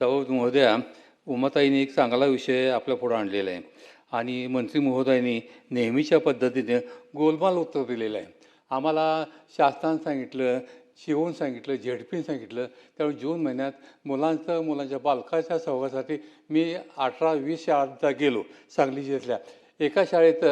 सभापती महोदया उमाताईने एक चांगला विषय आपल्या पुढे आणलेला आहे. आणि मंत्री महोदयांनी नेहमीच्या पद्धतीने गोलमाल उत्तर दिलेलं आहे. आम्हाला शासनानं सांगितलं शिवून सांगितलं झेडपीन सांगितलं त्यावेळी जून महिन्यात मुलांचं मुलांच्या बालकाच्या सहवासाठी मी अठरा वीस शाळांचा गेलो सांगली जिल्ह्यातल्या एका शाळेत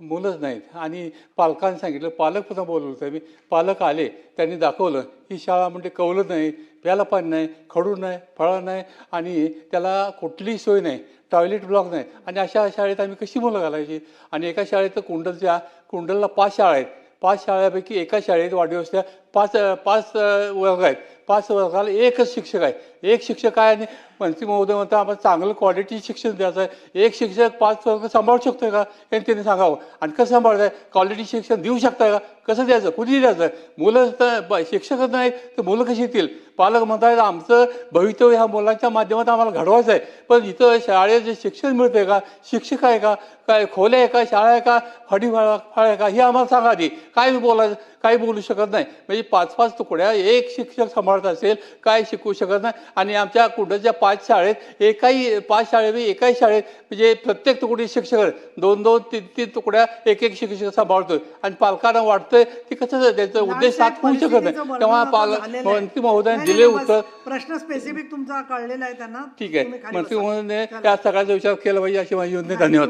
मुलंच नाहीत. आणि पालकांनी सांगितलं पालक पण बोलवलं होतं. मी पालक आले त्यांनी दाखवलं ही शाळा म्हणजे कवलं नाही प्यायला पाणी नाही खडू नाही फळं नाही आणि त्याला कुठलीही सोय नाही टॉयलेट ब्लॉक नाही. आणि अशा शाळेत आम्ही कशी मुलं घालायची? आणि एका शाळेत कुंडलच्या कुंडलला पाच शाळा आहेत. पाच शाळेपैकी एका शाळेत वाढदिवसच्या पाच पाच वर्ग आहेत. पाच वर्गाला एकच शिक्षक आहे. एक शिक्षक आहे आणि मंत्री महोदय म्हणता आम्हाला चांगलं क्वालिटी शिक्षण द्यायचं आहे. एक शिक्षक पाच वर्ग सांभाळू शकतोय का? हे त्यांनी सांगावं. आणि कसं सांभाळताय? क्वालिटी शिक्षण देऊ शकताय का? कसं द्यायचं? कुठे द्यायचं? मुलं तर शिक्षकच नाही तर मुलं कशी येतील? पालक म्हणतात आमचं भवितव्य ह्या मुलांच्या माध्यमात आम्हाला घडवायचं आहे. पण इथं शाळेत जे शिक्षण मिळतंय का? शिक्षक आहे का? काय खोल्या आहे का? शाळा आहे का? फडी फळ फळ आहे का? हे आम्हाला सांगा आधी. काय बोलायचं काही बोलू शकत नाही. म्हणजे पाच पाच तुकड्या एक शिक्षक सांभाळत असेल काय शिकवू शकत नाही आणि आमच्या कुठच्या पाच शाळेत एकाही पाच शाळेत एकाही शाळेत म्हणजे प्रत्येक तुकडी शिक्षक. दोन दोन तीन तीन तुकड्या एक एक शिक्षक सांभाळतोय आणि पालकांना वाटतंय की कसं त्याचा उद्देश साथ होऊ शकत नाही तेव्हा पालक. मंत्री महोदयांनी दिले उत्तर प्रश्न स्पेसिफिक तुमचा कळलेला आहे त्यांना ठीक आहे मंत्री. महोदयाने. त्या सगळ्याचा विचार केला पाहिजे अशी माझी विनंती धन्यवाद